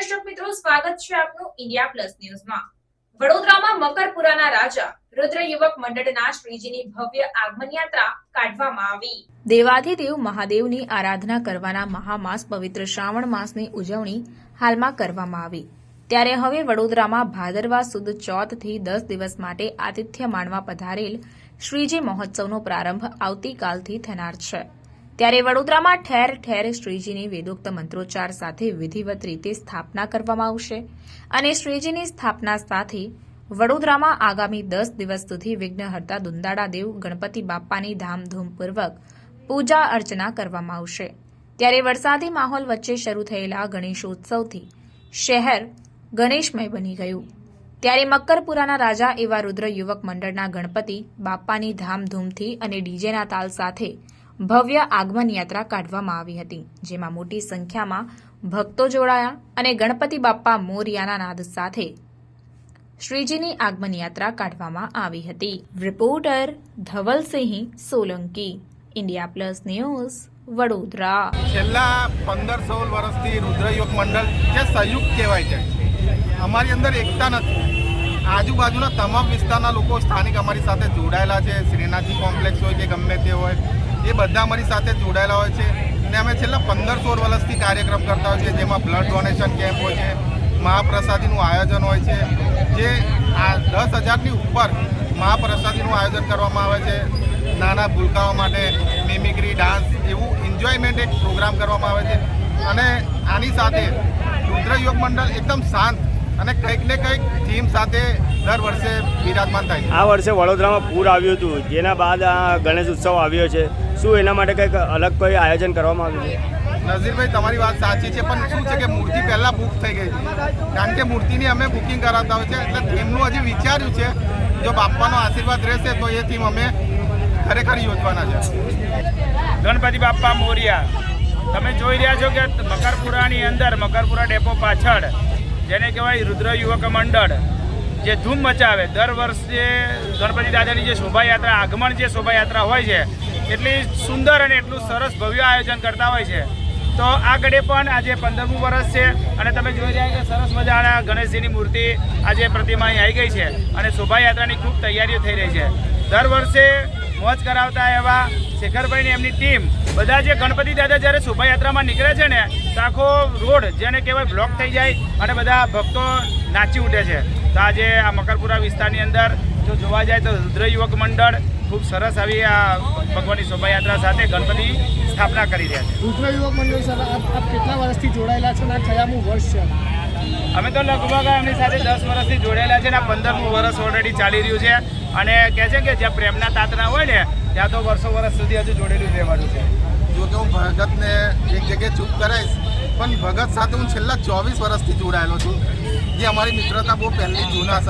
સ્વાગત છે આપનું ઇન્ડિયા પ્લસ ન્યૂઝમાં વડોદરામાં મકરપુરાના રાજા, રુદ્ર યુવક મંડળના શ્રીજીની ભવ્ય આગમન યાત્રા કાઢવામાં આવી. દેવાધિદેવ મહાદેવની આરાધના કરવાના મહામાસ પવિત્ર શ્રાવણ માસની ઉજવણી હાલમાં કરવામાં આવી. ત્યારે હવે વડોદરામાં ભાદરવા સુદ ચોથથી દસ દિવસ માટે આતિથ્ય માણવા પધારેલ શ્રીજી મહોત્સવનો પ્રારંભ આવતીકાલથી થનાર છે. ત્યારે વડોદરામાં ઠેર ઠેર શ્રીજીની વેદોક્ત મંત્રોચ્ચાર સાથે વિધિવત રીતે સ્થાપના કરવામાં આવશે અને શ્રીજીની સ્થાપના સાથે વડોદરામાં આગામી દસ દિવસ સુધી વિઘ્નહર્તા દુંદાળા દેવ, ગણપતિ બાપ્પાની ધામધૂમપૂર્વક પૂજા અર્ચના કરવામાં આવશે. ત્યારે વરસાદી માહોલ વચ્ચે શરૂ થયેલા ગણેશોત્સવથી શહેર ગણેશમય બની ગયું. ત્યારે મક્કરપુરાના રાજા એવા રુદ્ર યુવક મંડળના ગણપતિ બાપ્પાની ધામધૂમથી અને ડીજેના તાલ સાથે ભવ્ય આગમન યાત્રા કાઢવામાં આવી હતી, જેમાં મોટી સંખ્યામાં ભક્તો જોડાયા અને ગણપતિ બાપ્પા મોરિયાના નાદ સાથે શ્રીજીની આગમન યાત્રા કાઢવામાં આવી હતી. Reporter Dhavalsinh Solanki, India Plus News, Vadodara. છેલ્લા પંદર સોળ વર્ષથી રુદ્રયોગ મંડળ જે સંયુક્ત કહેવાય છે, અમારી અંદર એકતા નથી. આજુબાજુના તમામ વિસ્તારના લોકો સ્થાનિક અમારી સાથે જોડાયેલા છે. શ્રીનાથજી કોમ્પ્લેક્સ હોય કે ગમે તે હોય એ બધા અમારી સાથે જોડાયેલા હોય છે. અને અમે છેલ્લા પંદર સોળ વર્ષથી કાર્યક્રમ કરતા હોય છે જેમાં બ્લડ ડોનેશન કેમ્પ હોય છે, મહાપ્રસાદીનું આયોજન હોય છે, જે આ દસ હજારની ઉપર મહાપ્રસાદીનું આયોજન કરવામાં આવે છે. નાના ભૂલકાઓ માટે મિમિક્રી ડાન્સ એવું એન્જોયમેન્ટ એક પ્રોગ્રામ કરવામાં આવે છે. અને આની સાથે રુદ્ર યોગ મંડળ એકદમ શાંત અને કંઈક ને કંઈક થીમ સાથે દર વર્ષે બિરાજમાન થાય છે. આ વર્ષે વડોદરામાં પૂર આવ્યું હતું જેના બાદ આ ગણેશ ઉત્સવ આવ્યો છે. શું એના માટે કંઈક અલગ કોઈ આયોજન કરવામાં આવ્યું છે? નઝીરભાઈ તમારી વાત સાચી છે પણ શું છે કે મૂર્તિ પહેલાં બુક થઈ ગઈ છે. કારણ કે મૂર્તિની અમે બુકિંગ કરાવતા હોય છે એટલે થીમનું હજી વિચાર્યું છે જો બાપાનો આશીર્વાદ રહેશે તો એ થીમ અમે ખરેખર યોજવાના છે. ગણપતિ બાપ્પા મોરિયા તમે જોઈ રહ્યા છો કે મકરપુરાની અંદર મકરપુરા ડેપો પાછળ જેને કહેવાય રુદ્ર યુવક મંડળ જે ધૂમ મચાવે દર વર્ષે ગણપતિ દાદાની જે શોભાયાત્રા, આગમન જે શોભાયાત્રા હોય છે, એટલી સુંદર અને એટલું સરસ ભવ્ય આયોજન કરતા હોય છે. તો આ ઘડે પણ આજે પંદરમું વર્ષ છે અને તમે જોઈ રહ્યા કે સરસ મજાના ગણેશજીની મૂર્તિ આજે પ્રતિમા અહીં આવી ગઈ છે અને શોભાયાત્રાની ખૂબ તૈયારીઓ થઈ રહી છે. દર વર્ષે મોજ કરાવતા એવા શેખરભાઈની એમની ટીમ બધા જે ગણપતિ દાદા જ્યારે શોભાયાત્રામાં નીકળે છે ને, તો આખો રોડ જેને કહેવાય બ્લોક થઈ જાય અને બધા ભક્તો નાચી ઉઠે છે. તો આજે આ મકરપુરા વિસ્તારની અંદર જો જોવા જાય તો રુદ્ર યુવક મંડળ ખૂબ સરસ આવી આ ભગવાનની શોભાયાત્રા સાથે ગણપતિ સ્થાપના કરી રહ્યા છે. રુદ્ર યુવક મંડળ સર આપ કેટલા વર્ષથી જોડાયેલા છો અને આ કયામું વર્ષ છે? અમે તો લગભગ એમની સાથે દસ વર્ષથી જોડાયેલા છે ને આ પંદરમું વર્ષ ઓલરેડી ચાલી રહ્યું છે અને કહે છે કે જ્યાં પ્રેમના તાતના હોય ને ત્યાં તો વર્ષો વર્ષ સુધી હજુ જોડેલું રહેવાનું છે. જો કે હું ભગતને એક જગ્યાએ ચૂપ કરાવીશ પણ ભગત સાથે હું છેલ્લા ચોવીસ વર્ષથી જોડાયેલો છું. જે અમારી મિત્રતા બહુ પહેલી જૂના